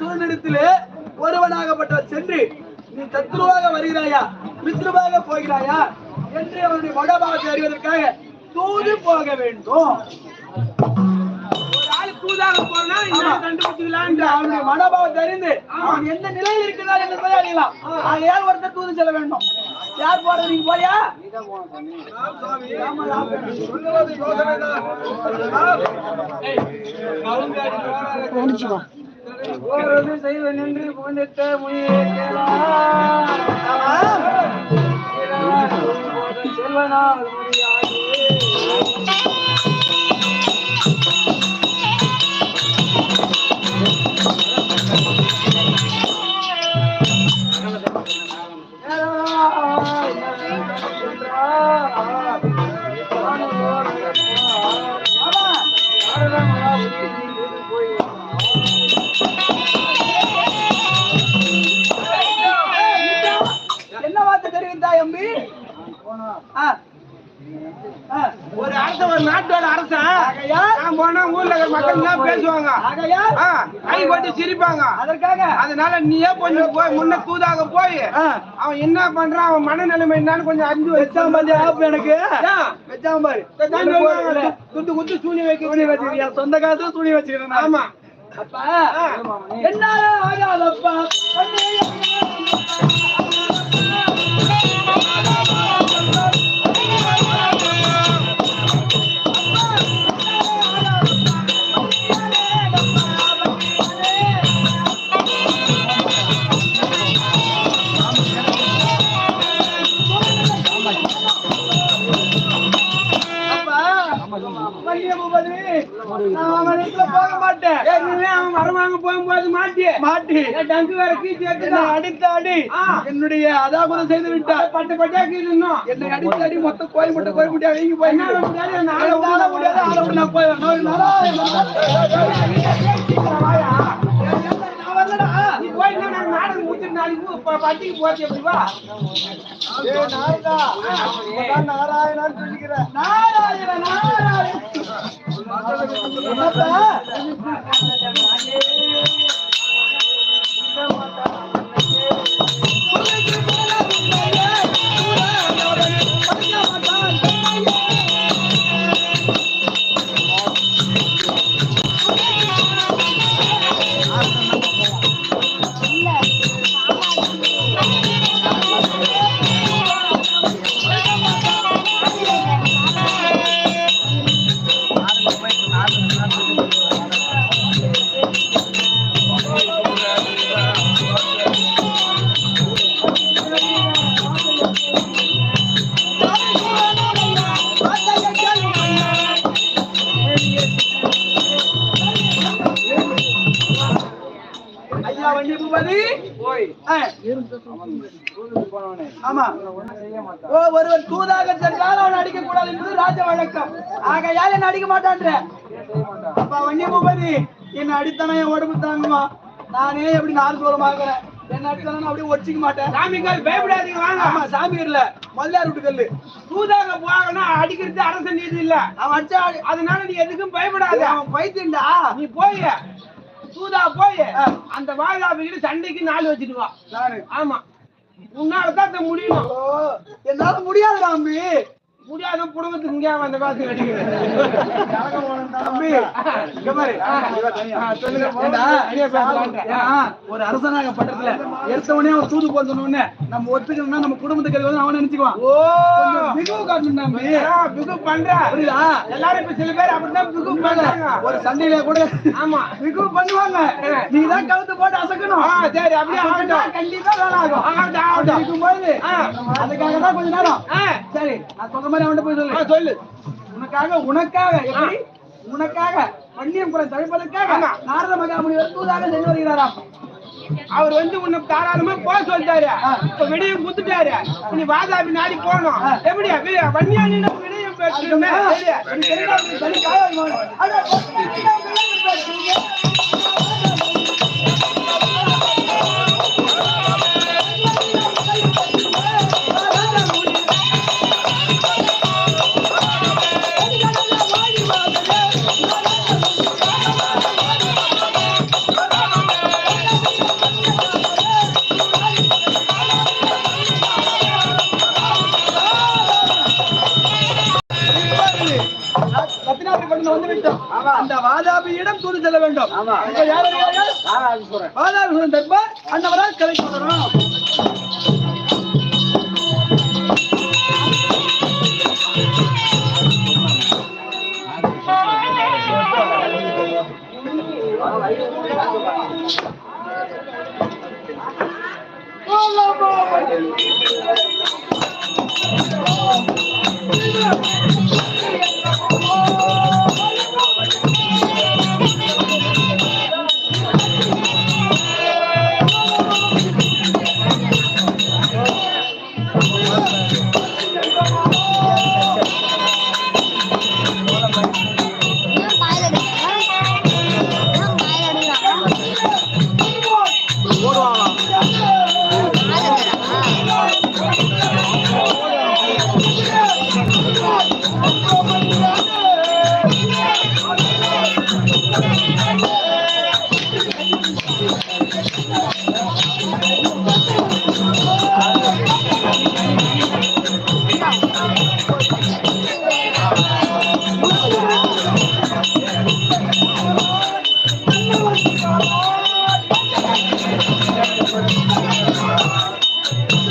சுதந்திரத்திலே ஒருவனாகப்பட்ட சென்று நீ சத்ருவாக வருகிறாயா? மித்ருவாக போகிறாயா? என்று அவனுடைய மனபாகத்தை அறிவதற்காக தூது போக வேண்டும். ஒரு ஆள் தூதாக போனா அவனுடைய மனோபாவத்தை அறிந்து அவன் எந்த நிலையில் இருக்கிறார் என்பதை அறியலாம். ஆகையால் ஒருத்தர் தூது செல்ல வேண்டும். யார் போறது நீங்க ஆமா. போறது செய்வன் என்று புகுந்திட்ட முனியே கேளாய். ஆமாம். செல்வனால் ஒரு அரசன் ஒரு நாட்டோட அரசன் நான் போனா ஊர்ல இருக்கிற மக்கள் தான் பேசுவாங்க. கை கொட்டி சிரிப்பாங்க. அதற்காக. அதனால நீயே கொஞ்சம் போய் முன்ன தூதாக போய். அவன் என்ன பண்றான் அவன் மனநிலைமை என்னன்னு கொஞ்சம் அறிஞ்சு வெச்சாம் பாரு ஆப் எனக்கு? வெச்சாம் பாரு. குத்து குத்து சூனி வைக்க வச்சிருக்கியா? சொந்த காலத்துல துணி வச்சிருக்கேன். ஆமா. அப்பா. என்னால ஆகாதப்பா. வண்டிய பூபதி நான் அவன் வீட்டுல போக மாட்டேன் ஏற்கனவே அவன் வரவாங்க போகும்போது மாட்டி மாட்டி என் டங்கு வேற கீச்சு என்னை எடுத்துட்டான் அடித்த அடி என்னுடைய அதாபுரம் செய்து விட்டா பட்டு பட்டா கீழ் என்னை அடித்த அடி மொத்த கோயில் முட்டை கோயில் முட்டை வீங்கி போய் என்னால முடியாது, நான் முடியாது ஆள முடியாது நான் போய் நீ போயிட்டு நான் நாடகம் முடிச்சிட்டு நாளைக்கு போ- ப- பட்டிக்கு போச்சு எப்படி வா நாராயணன் சொல்லிக்கிறேன் நாராயண நாராயண মাতা ஆமா. ஓ ஒருவர் தூதாக சென்றால் அவன் அடிக்க கூடாது என்பது ராஜ வழக்கம். ஆகையால் என்ன அடிக்க மாட்டான்ற. அப்பா வண்டி பூபதி என்ன அடித்தானே என் உடம்பு தாங்குமா? நானே எப்படி நாலு தூரம் ஆகுறேன் என்ன அடித்தானே அப்படியே ஒடிச்சிக்க மாட்டேன். சாமிக்கால் பயப்படாதீங்க வாங்க. ஆமா சாமி இல்ல முதலியார் விட்டு கல்லு. தூதாக போகணும் அடிக்கிறது அரசன் நீதி இல்ல. அவன் அடிச்சா அடி- அதனால நீ எதுக்கும் பயப்படாத. அவன் பைத்தியண்டா நீ போய் தூதா போய். அந்த வாயிலாபிக்கிட்ட சண்டைக்கு நாள் வச்சுட்டு வா. ஆமா. உன்னால தான் இதை முடியும் என்னால முடியாது தம்பி முடியாத புடவத்துக்கு இங்கே அந்த காசு ஒரு அரசனாக பட்டத்துல எடுத்தவனே அவன் தூது போட சொன்னோடனே நம்ம ஒத்துக்கணும்னா நம்ம குடும்பத்துக்கு வந்து அவன் நினைச்சுக்குவான் ஓ! கொஞ்சம் பிகு காட்டணும் தம்பி. ஆ, பிகு பண்ற. புரியுதா? எல்லாரும் இப்ப சில பேர் அப்படிதான் பிகு பண்றாங்க. ஒரு சண்டையில கூட ஆமா. பிகு பண்ணுவாங்க. நீ தான் கவுத்து போட்டு அசக்கணும். சரி அப்படியே ஆகட்டும். கண்டிப்பா வேலை ஆகும். ஆகட்டும், அப்படி ஆகட்டும். இருக்கும்போது ஆ. அதுக்காக தான் கொஞ்ச நேரம். சரி நான் சொல்ற மாதிரி அவன்கிட்ட போய் சொல்லு சொல்லு உனக்காக உனக்காக எப்படி உனக்காக வன்னியம் குறை தவிர்ப்பதற்காக. நாரத மகாமுனிவர் தூதாக சென்று வருகிறாராம் அவர் வந்து உன்னை தாராளமா போக சொல்லிட்டாரு இப்ப விடையும் குத்துட்டாரு நீ வாதாபி நாடி போகணும் எப்படியா வி- வன்னியா நின்னு விடையும் அந்த வாதாபியிடம் தூது செல்ல வேண்டும். ஆமா. இப்ப யார் வருகிறார்கள்? நான் அது சொல்றேன். வாதாபி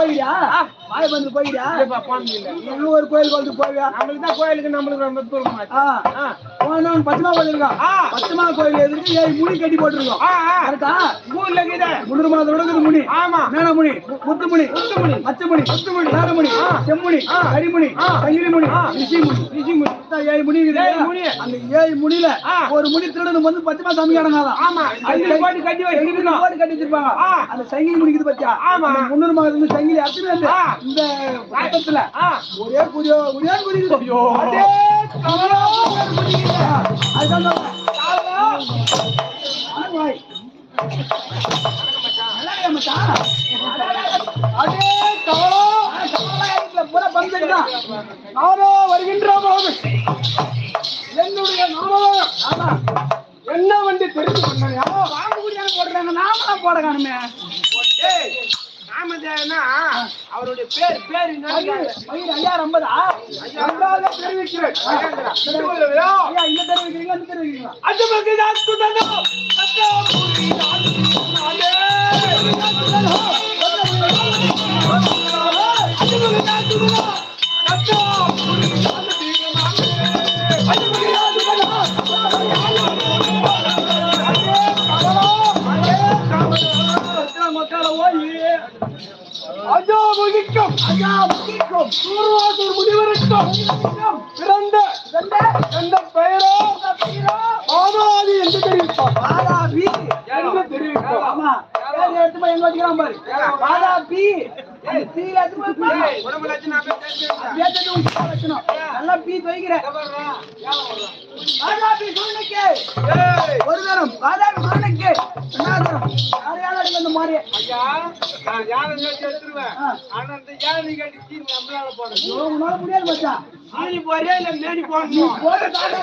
哎呀 போயிடியா? மாயபந்து போயிடியா இன்னும் ஒரு கோயில் வந்து போவியா? நம்மளுக்கு தான் கோயிலுக்கு நம்மளுக்கு ரொம்ப தூரம் ஆ. போனவன் பச்சமா கோயில் கோயில் எதிர்த்து ஏழு முடி கட்டி போட்டிருக்கோம். கரெக்டா? ஊர்ல இருக்குது முன்னூறு மாதம் விடக்குது முனி. ஆமா. மேனமுனி முத்துமுனி முத்துமுனி. மச்சமுனி முத்துமுனி நாரமுனி செம்முனி கரிமுனி சங்கிலிமுனி ரிஷிமுனி. ரிஷிமுனி. மொத்தம் ஏழு முனி இருக்குது ஏழு முனி. அந்த ஏழு முனில ஆ. ஒரு முனி திருடனும் வந்து பச்சமா சாமி கிடங்காதான் ஆமா. போட்டு கட்டி வச்சிருப்பாங்க. அந்த சங்கிலி முடிக்குது பத்தியா? ஆமா. முன்னூறு மாதம் சங்கிலி வந்து ஆ. இந்த ஆ. ஒரே குறியோ ஒரே அடிதான். நானோ வருகின்ற போது என்னுடைய ஆமா என்ன வண்டி தெரிஞ்சு பண்ணையா பாம்பு குடியான போடுறாங்க நாம போட காணுமே. நாமதேவனா அவருடைய பேர் பேர் என்ன ஐயா ஐம்பதா அன்பாக தெரிவிக்கிறேன். ஐயா, இந்த தெரிவிக்கிறீங்களா? இந்த தெரிவிக்கிறீங்களா? அந்த பக்கம் நான் சொன்னதோ, அக்கா மக்களை சூர்வாசூர் முனிவருக்கும் பிறந்த எந்த பெயரோ ஆதாதி என்று தெரிவிப்பார். பாதா என்று எங்க வச்சுக்கிறான் பாரு. பாதா பி. நல்லா பீ துவைக்கிற. பாதாபி சுருணைக்கு. ஒரு தரம். பாதாபி உன்னால முடியாது மச்சான். ஆணி போறியா இல்ல மேடி போடணும் போட்டு தாத்தா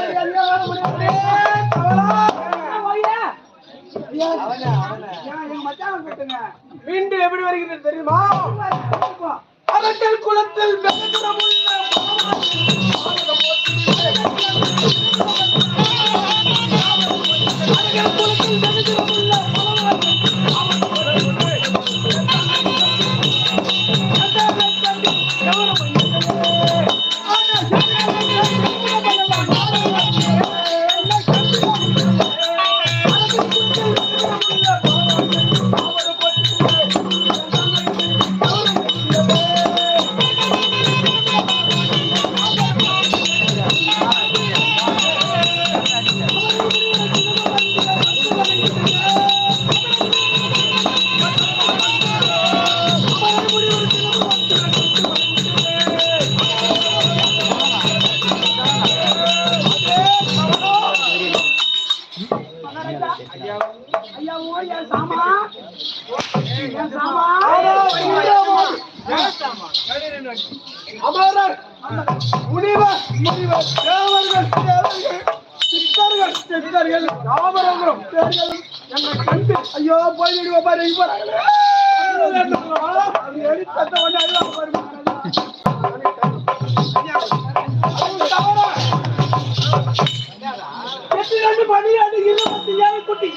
மீண்டும் எப்படி வருகிறது தெரியுமா. அரட்டல் குளத்தில் அமரர் முனிவர் முனிவர் தேவர்கள் தேவர்கள் சித்தர்கள் சித்தர்கள் தாமரங்களும் தேவர்களும் எங்களை கண்டு ஐயோ போய் பாரு இங்க எடுத்த உடனே அழுவா பாரு. அது மணி அது இருபத்தி ஏழு குட்டி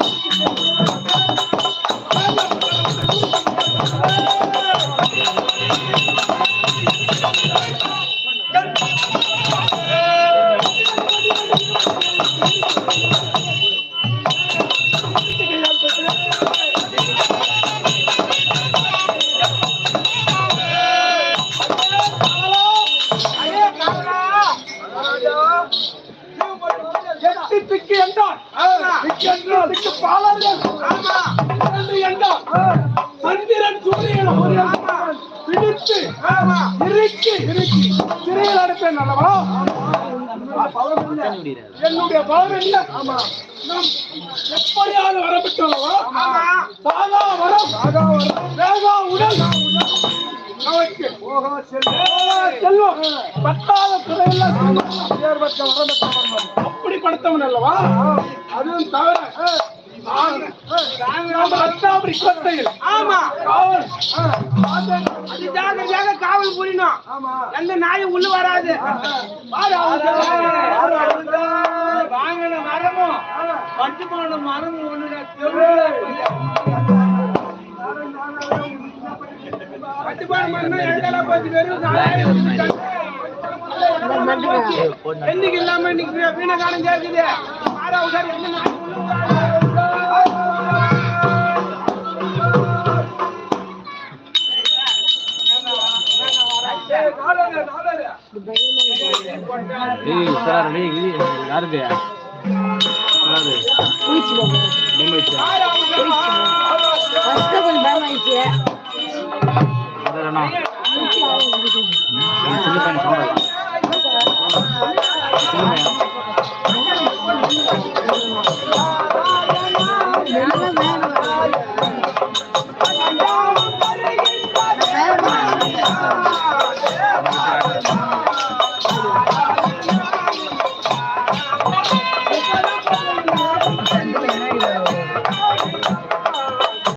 எட்டு திக்கு என்றால் திக்கு என்றால் திக்கு பாலர்கள் இரண்டு என்றால் சந்திரன் சூரியன் பிடித்து இறுக்கி இறுக்கி. சிறையில் அனுப்பேன் அல்லவா? என்னுடைய பவர் இல்ல. நாம் எப்படியாவது வரப்பட்டல்லவா சாகா வரம். சாகா வரம். வேகா உடல். நமக்கு செல்வம் பத்தாத துறையில் அப்படி படுத்தவன் அல்லவா அதுவும் தவிர காவல் அது ஜாகிரதையாக காவல் புரியணும் எந்த நாயும் உள்ள வராது வாங்கின மரமும் பட்டு போன மரமும் ஒண்ணுடா என்னைக்கு இல்லாம இன்னைக்கு வீண காலம் கேக்குது ஆறா உசார் என்ன நாய் உள்ள ஏய் சார் டேய் இது யாருது யாரு ஃபர்ஸ்ட் கொஞ்சம் பயமாயிடுச்சு అన్నా